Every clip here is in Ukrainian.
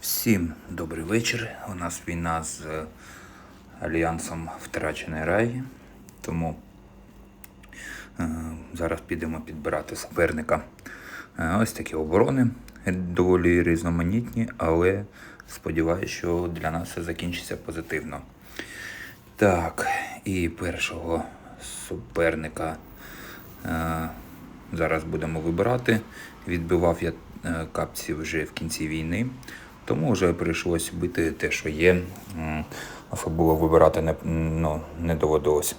Всім добрий вечір. У нас війна з е, Альянсом Втрачений рай. Тому е, зараз підемо підбирати суперника. Е, ось такі оборони доволі різноманітні, але сподіваюся, що для нас все закінчиться позитивно. Так, і першого суперника зараз будемо вибирати. Відбивав я капці вже в кінці війни, тому вже прийшлось бити те, що є. Особливо вибирати не, ну, не доводилось.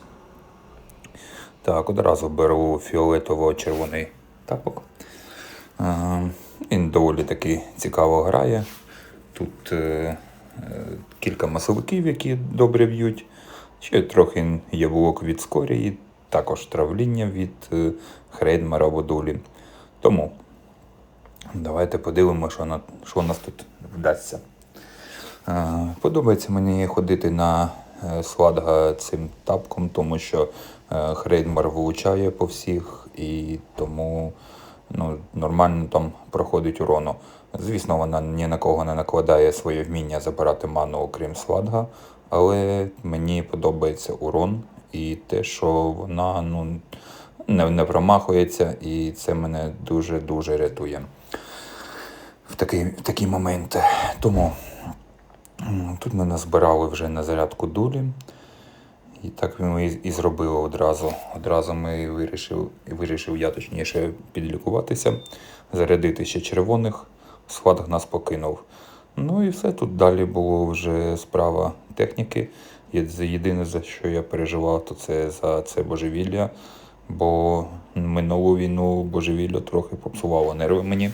Так, одразу беру фіолетово-червоний тапок. Е, Він доволі таки цікаво грає. Тут е, е, кілька масовиків, які добре б'ють. Ще трохи є блок від скорії, також травління від е, Хрейдмера або Дулі. Тому давайте подивимося, що, на, що у нас тут вдасться. Е, Подобається мені ходити на е, Сладга цим тапком, тому що е, Хрейдмар вилучає по всіх і тому ну, нормально там проходить урону. Звісно, вона ні на кого не накладає своє вміння забирати ману, окрім Сладга, але мені подобається урон і те, що вона ну, не, не промахується, і це мене дуже-дуже рятує в такий, в такі моменти. Тому тут ми назбирали вже на зарядку дулі. І так ми і- зробили одразу. Одразу ми вирішив, вирішив я точніше підлікуватися, зарядити ще червоних, схват нас покинув. Ну і все тут далі було вже справа техніки. Єдине, за що я переживав, то це за це божевілля, бо минулу війну божевілля трохи попсувало нерви мені.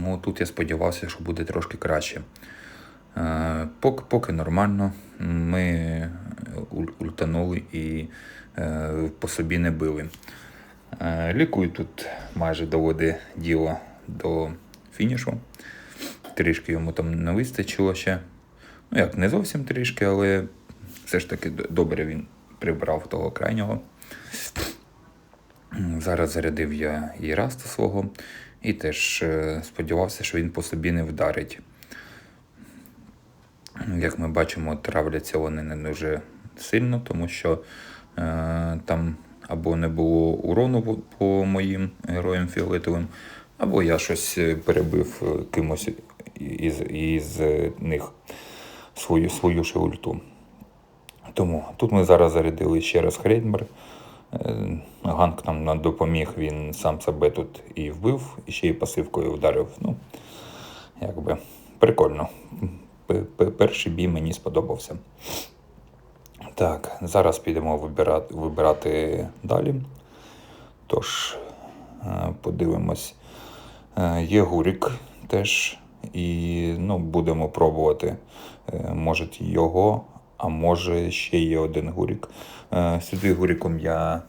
Тому тут я сподівався, що буде трошки краще. Е, Поки, поки нормально. Ми ультанули і е, по собі не били. Е, Лікуй тут майже доводить діло до фінішу. Трішки йому там не вистачило ще. Ну як, не зовсім трішки, але все ж таки добре він прибрав того крайнього. Зараз зарядив я і раста свого, і теж е, сподівався, що він по собі не вдарить. Як ми бачимо, травляться вони не дуже сильно, тому що е, там або не було урону по- моїм героям фіолетовим, або я щось е, перебив е, кимось із, із них свою, свою ж. Тому тут ми зараз зарядили ще раз Хрейдмер. Е, Ганк нам на- допоміг, він сам себе тут і вбив, і ще й пасивкою вдарив. Ну, якби прикольно. Перший бій мені сподобався. Так, зараз підемо вибирати, вибирати далі. Тож, е, подивимось. Е, Є Гурік теж. І ну, будемо пробувати. Може його, а може ще є один Гурік. Е, Сюди Гуріком я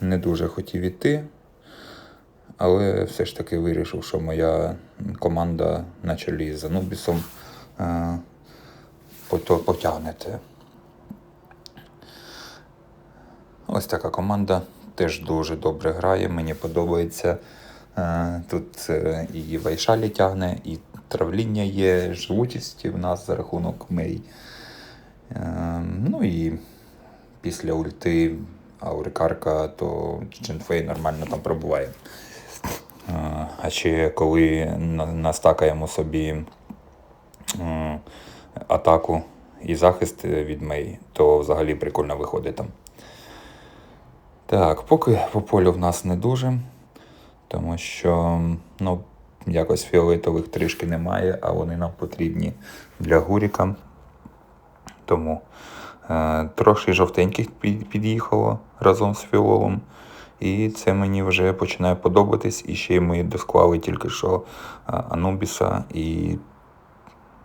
не дуже хотів іти. Але все ж таки вирішив, що моя команда на чолі з Анубісом е, потягнете. Ось така команда теж дуже добре грає, мені подобається. Е, Тут е, і Вайшалі тягне, і травління є, живучість в нас за рахунок Мей. Е, Ну і після ульти Аурикарка, то Джинфей нормально там пробуває. Е, А ще коли настакаємо собі атаку і захист від Мей, то взагалі прикольно виходить там. Так, поки по полю в нас не дуже, тому що ну, якось фіолетових трішки немає, а вони нам потрібні для гуріка. Тому е, трошки жовтеньких під'їхало разом з фіололом. І це мені вже починає подобатись. І ще ми досклали тільки що е, Анубіса, і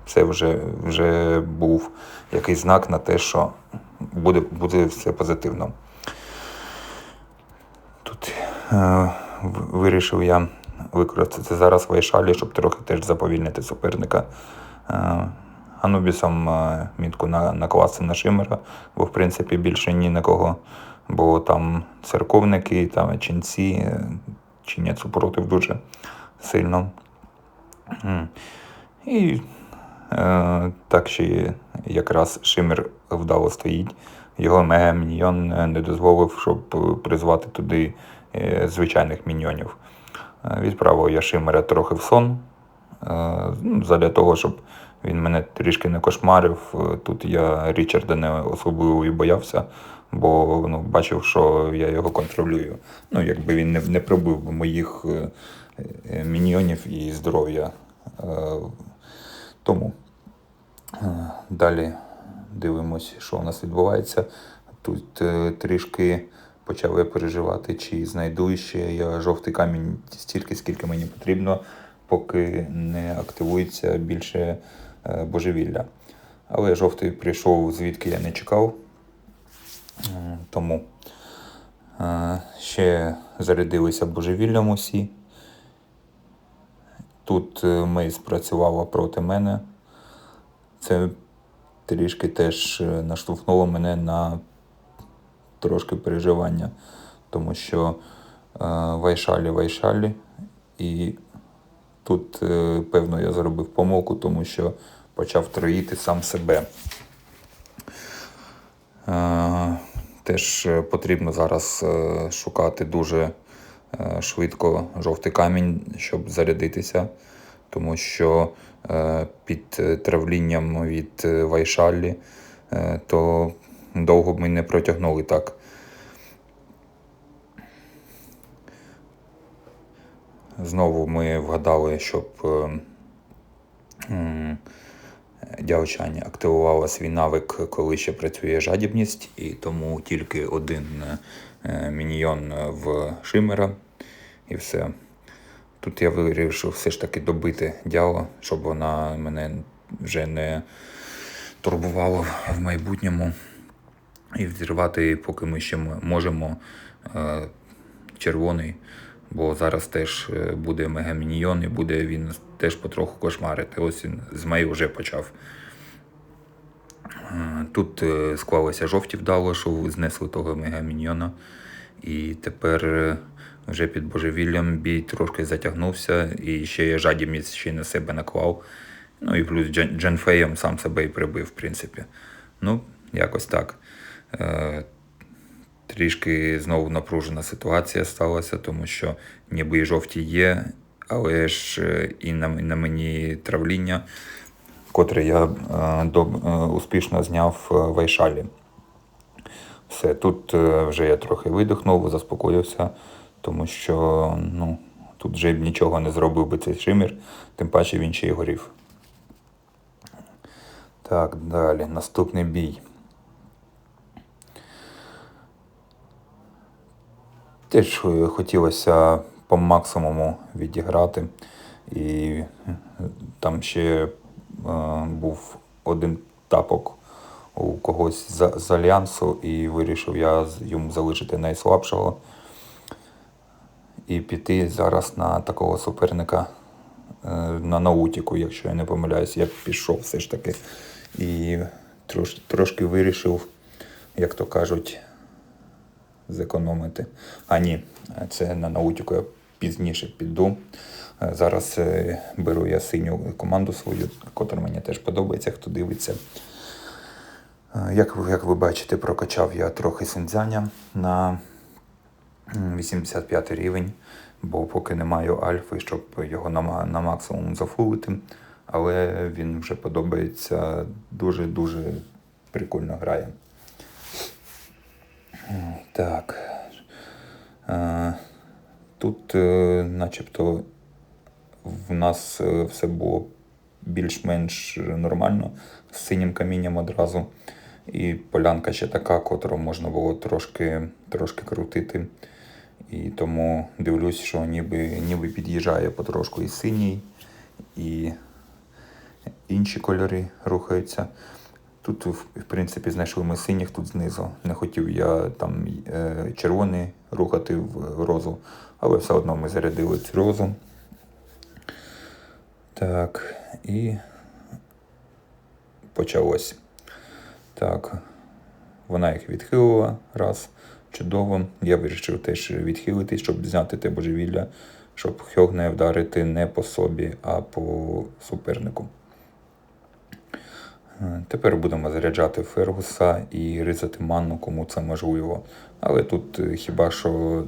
це вже, вже був якийсь знак на те, що буде, буде все позитивно. Тут е, вирішив я використати зараз вайшалі, щоб трохи теж заповільнити суперника. Е, Анубісом е, мітку на, накласти на Шимера, бо в принципі більше ні на кого. Бо там церковники, там ченці е, чинять супротив дуже сильно. І е, так ще якраз Шимер вдало стоїть. Його мега міньйон не дозволив, щоб призвати туди звичайних міньйонів. Відправив я Шимера трохи в сон. е, ну, Задля того, щоб він мене трішки не кошмарив. Е, Тут я Річарда не особливо і боявся, бо ну, бачив, що я його контролюю. Ну, якби він не, не пробив би моїх е, міньйонів і здоров'я. Тому далі дивимось, що у нас відбувається. Тут трішки почав я переживати, чи знайду ще я жовтий камінь стільки, скільки мені потрібно, поки не активується більше е, божевілля. Але жовтий прийшов, звідки я не чекав. Тому е, ще зарядилися божевіллям усі. Тут е, Мей спрацювала проти мене. Це трішки теж наштовхнуло мене на трошки переживання, тому що е, вайшалі вайшалі, і тут, е, певно, я зробив помилку, тому що почав троїти сам себе. Е, Теж потрібно зараз шукати дуже швидко жовтий камінь, щоб зарядитися, тому що під травлінням від Вайшалі то довго б ми не протягнули так. Знову ми вгадали, щоб е, м, активувала свій навик, коли ще працює жадібність, і тому тільки один е, міньйон в Шимера і все. Тут я вирішив все ж таки добити дяло, щоб вона мене вже не турбувала в майбутньому. І взірвати, поки ми ще можемо е, червоний, бо зараз теж е, буде мегаміньйон і буде він теж потроху кошмарити. Ось він з Мей вже почав. Е, Тут склалися жовті вдало, що знесли того мегаміньйона. І тепер вже під божевіллям бій трошки затягнувся, і ще я жадібність ще на себе наклав. Ну і плюс Джен, Дженфеєм сам себе і прибив, в принципі. Ну, якось так. Е, трішки знову напружена ситуація сталася, тому що ніби і жовті є, але ж е, і на, на мені травління, котре я е, до, успішно зняв в Айшалі. Все, тут вже я трохи видихнув, заспокоївся, тому що ну, тут вже б нічого не зробив би цей шимір, тим паче він ще й горів. Так, далі, наступний бій. Теж хотілося по максимуму відіграти. І там ще е, був один тапок у когось з, з альянсу, і вирішив я йому залишити найслабшого. І піти зараз на такого суперника е, на наутіку, якщо я не помиляюсь, я пішов все ж таки. І трош, трошки вирішив, як то кажуть, зекономити. А ні, це на наутіку я пізніше піду. Е, Зараз е, беру я синю команду свою, котра мені теж подобається, хто дивиться. Е, Як, ви- як ви бачите, прокачав я трохи синзяня на 85 рівень, бо поки не маю альфи, щоб його на, на максимум зафулити. Але він вже подобається дуже-дуже прикольно грає. Так. Е, Тут, е, начебто, в нас е, все було більш-менш нормально з синім камінням одразу. І полянка ще така, котру можна було трошки, трошки крутити. І тому дивлюсь, що ніби, ніби під'їжджає потрошку і синій, і інші кольори рухаються. Тут, в принципі, знайшли ми синіх тут знизу. Не хотів я там е, червоний рухати в розу, але все одно ми зарядили цю розу. Так, і почалось. Так, вона їх відхилила раз. Чудово. Я вирішив теж відхилити, щоб зняти те божевілля, щоб Хьогне вдарити не по собі, а по супернику. Е, Тепер будемо заряджати Фергуса і ризати манну, кому це можливо. Але тут е, хіба що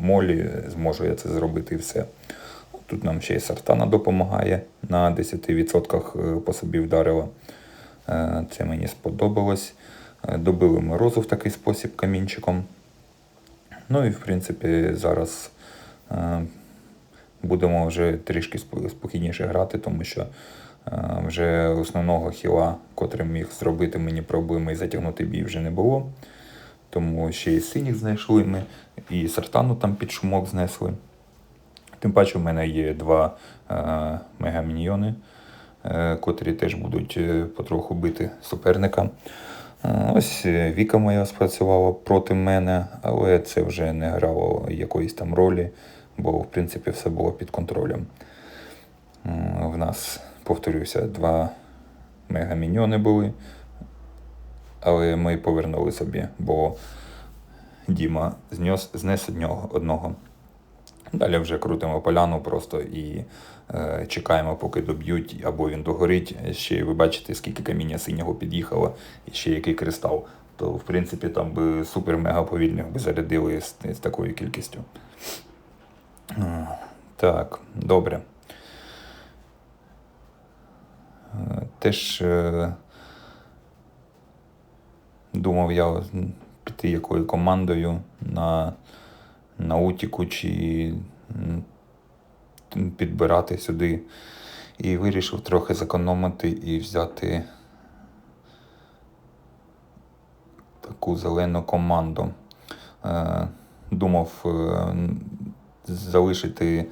Молі зможу я це зробити і все. Тут нам ще й Сартана допомагає на 10% по собі вдарила. Е, Це мені сподобалось. Е, Добили ми розу в такий спосіб камінчиком. Ну і в принципі зараз е, будемо вже трішки спокійніше грати, тому що е, вже основного хіла, котрим міг зробити мені проблеми і затягнути бій, вже не було. Тому ще й синіх знайшли ми, і сартану там під шумок знесли. Тим паче, в мене є два е, мегаміньйони, е, котрі теж будуть е, потроху бити суперника. Е, Ось е, Віка моя спрацювала проти мене, але це вже не грало якоїсь там ролі, бо в принципі все було під контролем. В нас, повторюся, два мегаміньйони були, але ми повернули собі, бо Діма знес, знес одного. Далі вже крутимо поляну просто і е, чекаємо, поки доб'ють, або він догорить. Ще ви бачите, скільки каміння синього під'їхало, і ще який кристал. То, в принципі, там би супер-мега повільних би зарядили з, з такою кількістю. Так, добре. Е, Теж е, думав я піти якою командою на, на Утіку чи підбирати сюди. І вирішив трохи зекономити і взяти таку зелену команду. Е, Думав е, залишити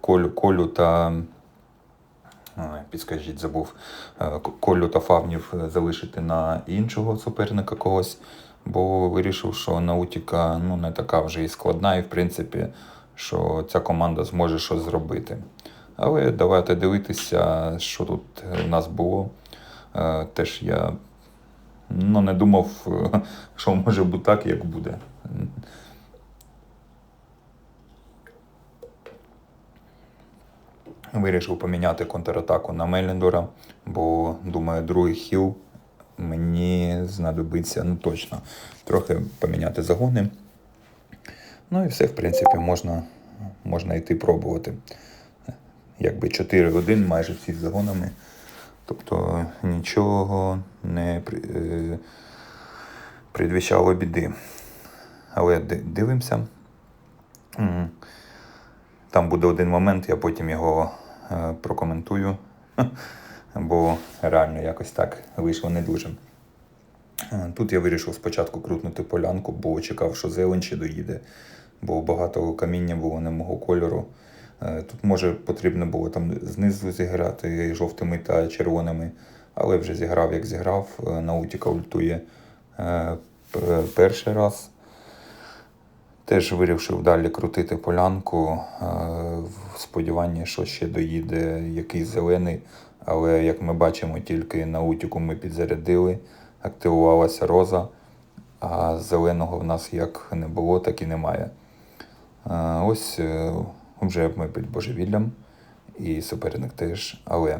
колю, колю та Підскажіть, забув Е, Колю та Фавнів е, залишити на іншого суперника когось, бо вирішив, що Наутіка ну, не така вже і складна, і в принципі, що ця команда зможе щось зробити. Але давайте дивитися, що тут е, в нас було. Е, Теж я ну, не думав, е, що може бути так, як буде. Вирішив поміняти контратаку на Меліндора, бо думаю, другий хіл мені знадобиться, ну точно, трохи поміняти загони. Ну і все, в принципі, можна, можна йти пробувати. Якби 4-1 майже всі з загонами. Тобто нічого не е, предвіщало біди. Але дивимося. Там буде один момент, я потім його прокоментую, бо реально якось так вийшло не дуже. Е, Тут я вирішив спочатку крутнути полянку, бо чекав, що зелень ще доїде, бо багато каміння було не мого кольору. Е, Тут, може, потрібно було там знизу зіграти жовтими та червоними, але вже зіграв, як зіграв. Е, Наутіка ультує е, перший раз. Теж вирішив далі крутити полянку е, в сподіванні, що ще доїде якийсь зелений. Але як ми бачимо, тільки на утіку ми підзарядили, активувалася роза, а зеленого в нас як не було, так і немає. Е, Ось е, вже ми під божевіллям, і суперник теж, але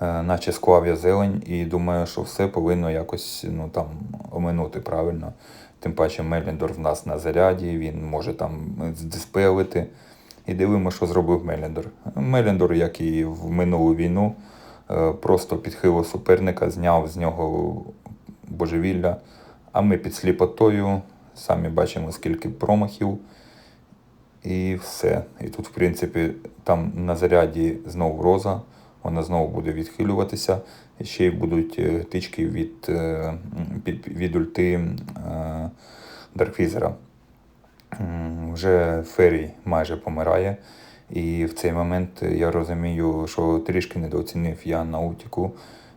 наче склав я зелень і думаю, що все повинно якось ну, там, оминути правильно. Тим паче Меліндор в нас на заряді, він може там здиспелити. І дивимося, що зробив Меліндор. Меліндор, як і в минулу війну, е, просто підхилив суперника, зняв з нього божевілля. А ми під сліпотою самі бачимо, скільки промахів. І все. І тут, в принципі, там на заряді знову роза, вона знову буде відхилюватися. Ще й будуть е, тички від, е, від, від ульти е, Дарквізера. Вже Феррі майже помирає. І в цей момент я розумію, що трішки недооцінив я наутіку,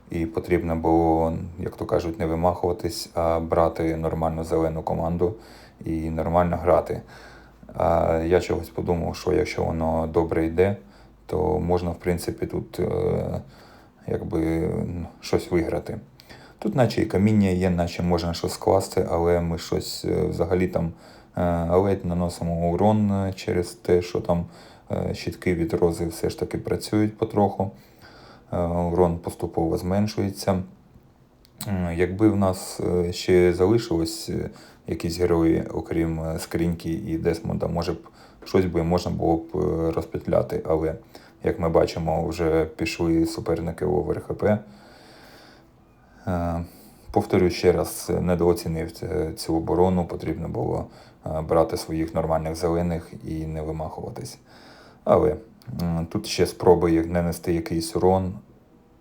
і потрібно було, як то кажуть, не вимахуватись, а брати нормальну зелену команду і нормально грати. А я чогось подумав, що якщо воно добре йде, то можна, в принципі, тут якби щось виграти. Тут, наче і каміння є, наче можна щось скласти, але ми щось е, взагалі там Е, але наносимо урон е, через те, що там щитки від рози все ж таки працюють потроху. Урон поступово зменшується. Якби в нас ще залишилось якісь герої, окрім скриньки і Десмонда, може б щось би можна було б розпетляти. Але, як ми бачимо, вже пішли суперники овер ХП. Повторюю ще раз, недооцінив цю оборону. Потрібно було е, брати своїх нормальних зелених і не вимахуватись. Але тут ще спроби нанести якийсь урон,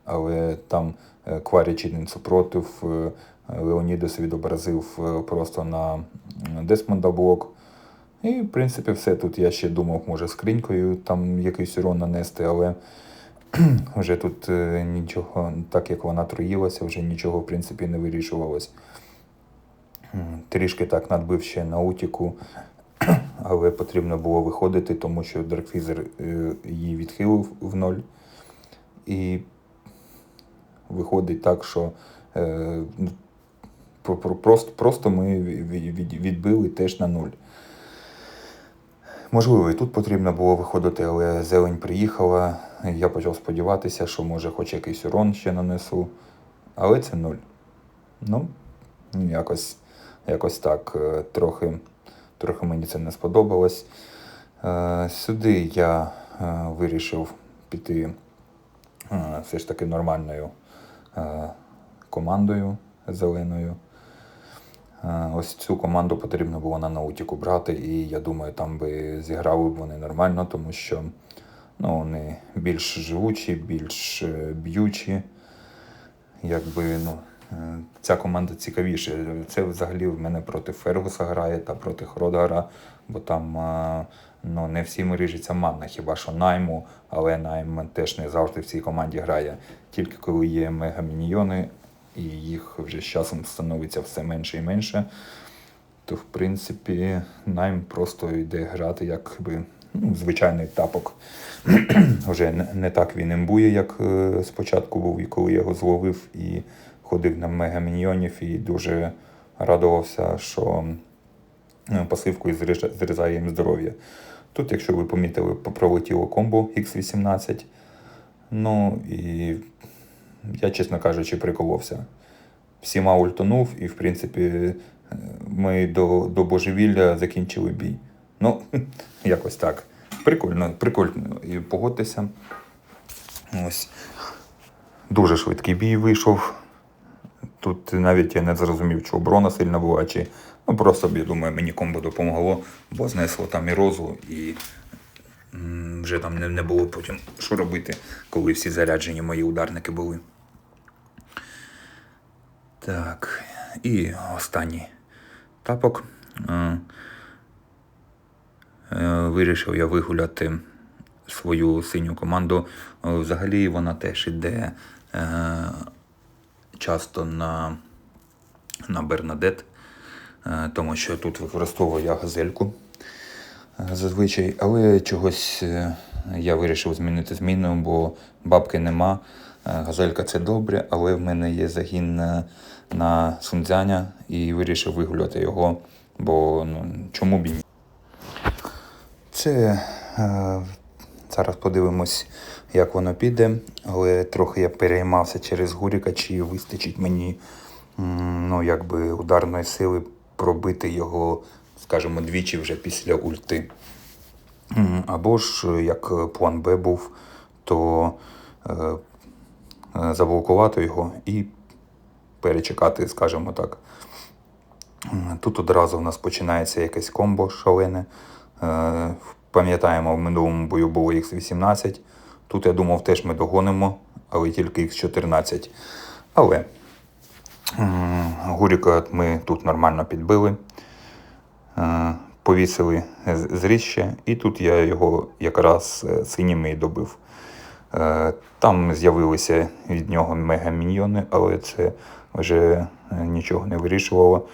але там е, супротив. е, Леонідос відобразив просто на Десмонда блок. І, в принципі, все. Тут я ще думав, може, скринькою там якийсь урон нанести, але вже тут е, нічого, так як вона троїлася, вже нічого, в принципі, не вирішувалось. Трішки так надбив ще на утіку, але потрібно було виходити, тому що Даркфізер е, її відхилив в ноль. І виходить так, що е, ну, про- про- просто, ми від- від- відбили теж на нуль. Можливо, і тут потрібно було виходити, але зелень приїхала. Я почав сподіватися, що може хоч якийсь урон ще нанесу. Але це нуль. Ну, якось, якось так. е, Трохи, трохи мені це не сподобалось. Е, Сюди я е, вирішив піти все ж таки нормальною командою зеленою. Е, Ось цю команду потрібно було на наутіку брати, і я думаю, там би зіграли б вони нормально, тому що ну, вони більш живучі, більш е, б'ючі. Якби, ну, е, ця команда цікавіше. Це взагалі в мене проти Фергуса грає та проти Хродгара, бо там ну, не всім ріжеться манна, хіба що найму, але найм теж не завжди в цій команді грає. Тільки коли є мегаміньйони, і їх вже з часом становиться все менше і менше, то в принципі найм просто йде грати якби ну, звичайний тапок. Вже не, не так він імбує, як е, спочатку був, і коли я його зловив і ходив на мегаміньйонів і дуже радувався, що е, пасивкою зрізає їм здоров'я. Тут, якщо ви помітили, пролетіло комбо X18. Ну і я, чесно кажучи, приколовся. Всіма ультанув, і, в принципі, е, ми до, до божевілля закінчили бій. Ну, якось так. Прикольно, прикольно. І погодьтеся. Ось. Дуже швидкий бій вийшов. Тут навіть я не зрозумів, чи оборона сильна була, чи ну просто я думаю, мені комбо допомогло, бо знесло там і розу, і вже там не, було потім що робити, коли всі заряджені мої ударники були. Так, і останній тапок. Е, е, Вирішив я вигуляти свою синю команду. Е, Взагалі вона теж іде е, часто на, на Бернадет, тому що тут використовую я газельку зазвичай, але чогось е, я вирішив змінити зміну, бо бабки нема. Е, Газелька це добре, але в мене є загін на, на Сунцзяня і вирішив вигуляти його, бо ну, чому б і ні. Це е, зараз подивимось, як воно піде, але трохи я переймався через Гуріка, чи вистачить мені ну, якби ударної сили пробити його, скажімо, двічі вже після ульти. Або ж, е, як план Б був, то е, е, заблокувати його і перечекати, скажімо так. Тут одразу в нас починається якесь комбо шалене. Е, Пам'ятаємо, в минулому бою було Х18. Тут я думав, теж ми догонимо, але тільки Х14. Але Гуріка ми тут нормально підбили, е, повісили з- і тут я його якраз е, синіми добив. Е, Там з'явилися від нього мегаміньйони, але це вже е, нічого не вирішувало.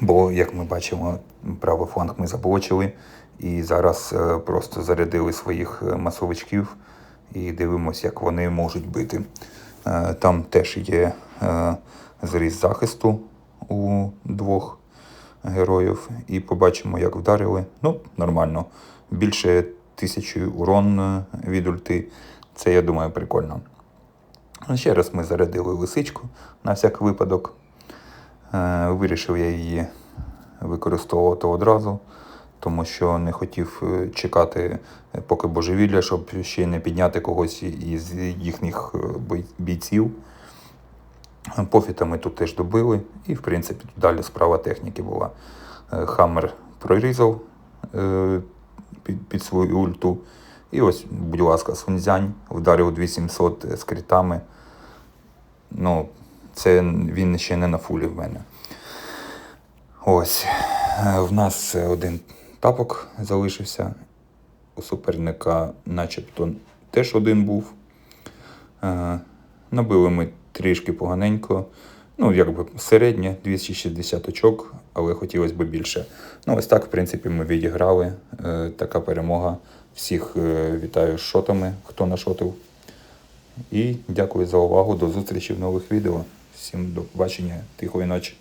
Бо, як ми бачимо, правий фланг ми заблочили і зараз е, просто зарядили своїх е, масовичків і дивимося, як вони можуть бити. Е, Там теж є е, зріз захисту у двох героїв і побачимо, як вдарили. Ну, нормально. Більше тисячі урон е, від ульти. Це, я думаю, прикольно. Ну, Ще раз ми зарядили лисичку на всяк випадок. Е, Вирішив я її використовувати одразу, тому що не хотів е, чекати, поки божевілля, щоб ще не підняти когось із їхніх бійців. Пофіта ми тут теж добили, і в принципі тут далі справа техніки була. Е, Хаммер прорізав е, під, свою ульту. І ось, будь ласка, Сунцзянь вдарив 2700 з критами. Ну, це він ще не на фулі в мене. Ось. Е, В нас один тапок залишився. У суперника начебто теж один був. Набили ми трішки поганенько. Ну, якби середнє, 260 очок, але хотілося б більше. Ну, ось так, в принципі, ми відіграли. Е, така перемога. Всіх е, вітаю з шотами, хто нашотив. І дякую за увагу. До зустрічі в нових відео. Всім до побачення, тихої ночі.